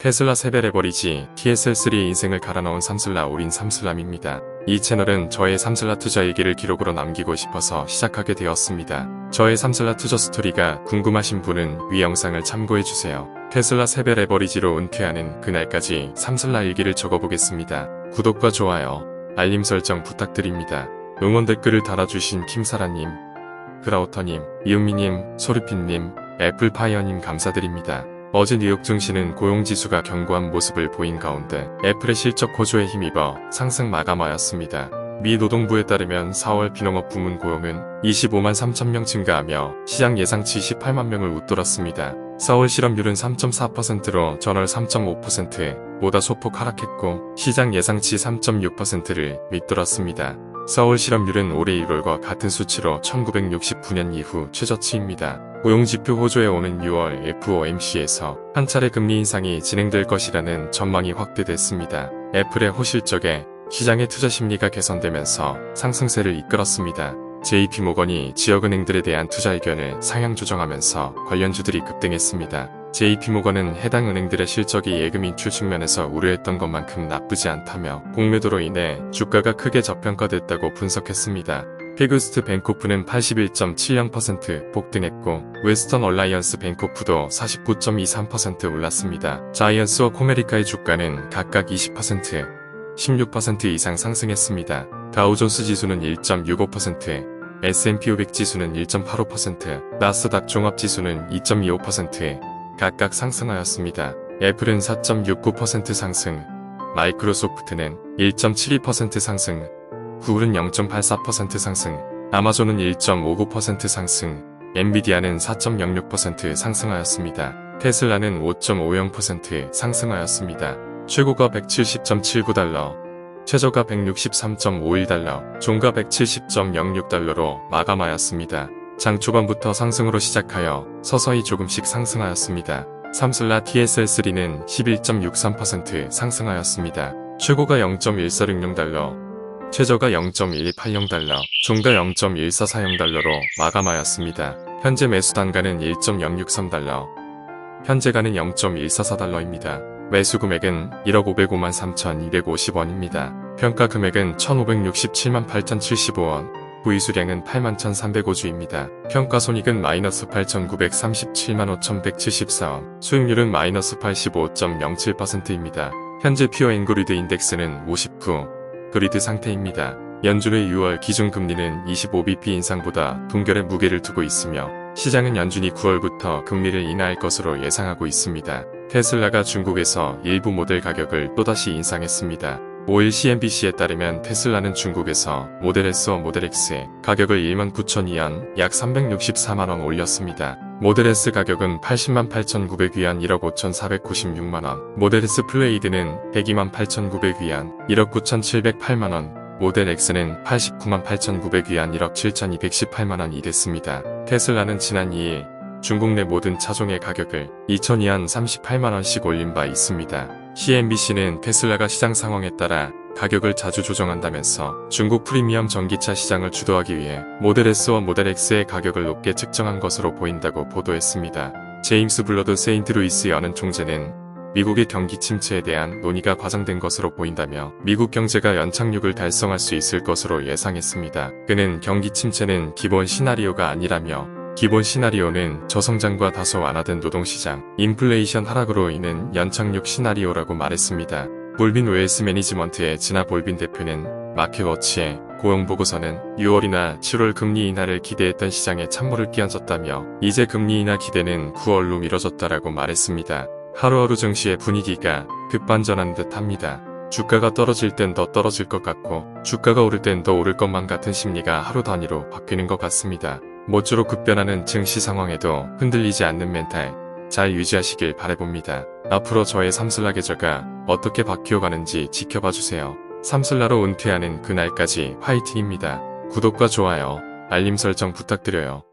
테슬라 세벨해버리지 TSL3의 인생을 갈아넣은 삼슬라 올인 삼슬람입니다. 이 채널은 저의 삼슬라 투자 일기를 기록으로 남기고 싶어서 시작하게 되었습니다. 저의 삼슬라 투자 스토리가 궁금하신 분은 위 영상을 참고해주세요. 테슬라 세벨해버리지로 은퇴하는 그날까지 삼슬라 일기를 적어보겠습니다. 구독과 좋아요, 알림 설정 부탁드립니다. 응원 댓글을 달아주신 킴사라님, 그라우터님, 이은미님, 소르핀님, 애플파이어님 감사드립니다. 어제 뉴욕 증시는 고용지수가 견고한 모습을 보인 가운데 애플의 실적 호조에 힘입어 상승 마감하였습니다. 미 노동부에 따르면 4월 비농업 부문 고용은 25만 3천 명 증가하며 시장 예상치 18만 명을 웃돌았습니다. 서울 실업률은 3.4%로 전월 3.5%에 보다 소폭 하락했고 시장 예상치 3.6%를 밑돌았습니다. 서울 실업률은 올해 1월과 같은 수치로 1969년 이후 최저치입니다. 고용지표 호조에 오는 6월 FOMC에서 한 차례 금리 인상이 진행될 것이라는 전망이 확대됐습니다. 애플의 호실적에 시장의 투자 심리가 개선되면서 상승세를 이끌었습니다. JP모건이 지역은행들에 대한 투자 의견을 상향 조정하면서 관련주들이 급등했습니다. JP모건은 해당 은행들의 실적이 예금 인출 측면에서 우려했던 것만큼 나쁘지 않다며 공매도로 인해 주가가 크게 저평가됐다고 분석했습니다. 피그스트 뱅코프는 81.70% 폭등했고 웨스턴 얼라이언스 뱅코프도 49.23% 올랐습니다. 자이언스와 코메리카의 주가는 각각 20%, 16% 이상 상승했습니다. 다우존스 지수는 1.65%에 S&P 500 지수는 1.85%, 나스닥 종합 지수는 2.25%에 각각 상승하였습니다. 애플은 4.69% 상승, 마이크로소프트는 1.72% 상승, 구글은 0.84% 상승, 아마존은 1.59% 상승, 엔비디아는 4.06% 상승하였습니다. 테슬라는 5.50% 상승하였습니다. 최고가 170.79달러, 최저가 163.51달러, 종가 170.06달러로 마감하였습니다. 장 초반부터 상승으로 시작하여 서서히 조금씩 상승하였습니다. 삼슬라 TSL3는 11.63% 상승하였습니다. 최고가 0.1460달러, 최저가 0.1280달러, 종가 0.1440달러로 마감하였습니다. 현재 매수 단가는 1.063달러, 현재가는 0.144달러입니다. 매수 금액은 1억 505만 3,250원입니다. 평가 금액은 1,567만 8,075원, 구이수량은 8만 1,305주입니다. 평가 손익은 마이너스 8,937만 5,174원, 수익률은 마이너스 85.07%입니다. 현재 퓨어 앵그리드 인덱스는 59, 그리드 상태입니다. 연준의 6월 기준금리는 25bp 인상보다 동결의 무게를 두고 있으며 시장은 연준이 9월부터 금리를 인하할 것으로 예상하고 있습니다. 테슬라가 중국에서 일부 모델 가격을 또다시 인상했습니다. 5일 CNBC에 따르면 테슬라는 중국에서 모델 S와 모델 X의 가격을 1만 9천위안 약 364만원 올렸습니다. 모델 S 가격은 80만 8,900위안 1억 5,496만원, 모델 S 플레이드는 102만 8,900위안 1억 9,708만원, 모델 X는 89만 8,900위안 1억 7,218만원이 됐습니다. 테슬라는 지난 2일 중국 내 모든 차종의 가격을 2,000위안 38만원씩 올린 바 있습니다. CNBC는 테슬라가 시장 상황에 따라 가격을 자주 조정한다면서 중국 프리미엄 전기차 시장을 주도하기 위해 모델 S와 모델 X의 가격을 높게 측정한 것으로 보인다고 보도했습니다. 제임스 블러드 세인트루이스 여는 총재는 미국의 경기 침체에 대한 논의가 과장된 것으로 보인다며 미국 경제가 연착륙을 달성할 수 있을 것으로 예상했습니다. 그는 경기 침체는 기본 시나리오가 아니라며 기본 시나리오는 저성장과 다소 완화된 노동시장, 인플레이션 하락으로 인한 연착륙 시나리오라고 말했습니다. 볼빈 웨일스 매니지먼트의 진아 볼빈 대표는 마켓워치의 고용 보고서는 6월이나 7월 금리 인하를 기대했던 시장에 찬물을 끼얹었다며 이제 금리 인하 기대는 9월로 미뤄졌다라고 말했습니다. 하루하루 증시의 분위기가 급반전한 듯 합니다. 주가가 떨어질 땐 더 떨어질 것 같고 주가가 오를 땐 더 오를 것만 같은 심리가 하루 단위로 바뀌는 것 같습니다. 모쪼록 급변하는 증시 상황에도 흔들리지 않는 멘탈 잘 유지하시길 바라봅니다. 앞으로 저의 삼슬라 계절가 어떻게 바뀌어가는지 지켜봐 주세요. 삼슬라로 은퇴하는 그날까지 화이팅입니다. 구독과 좋아요, 알림 설정 부탁드려요.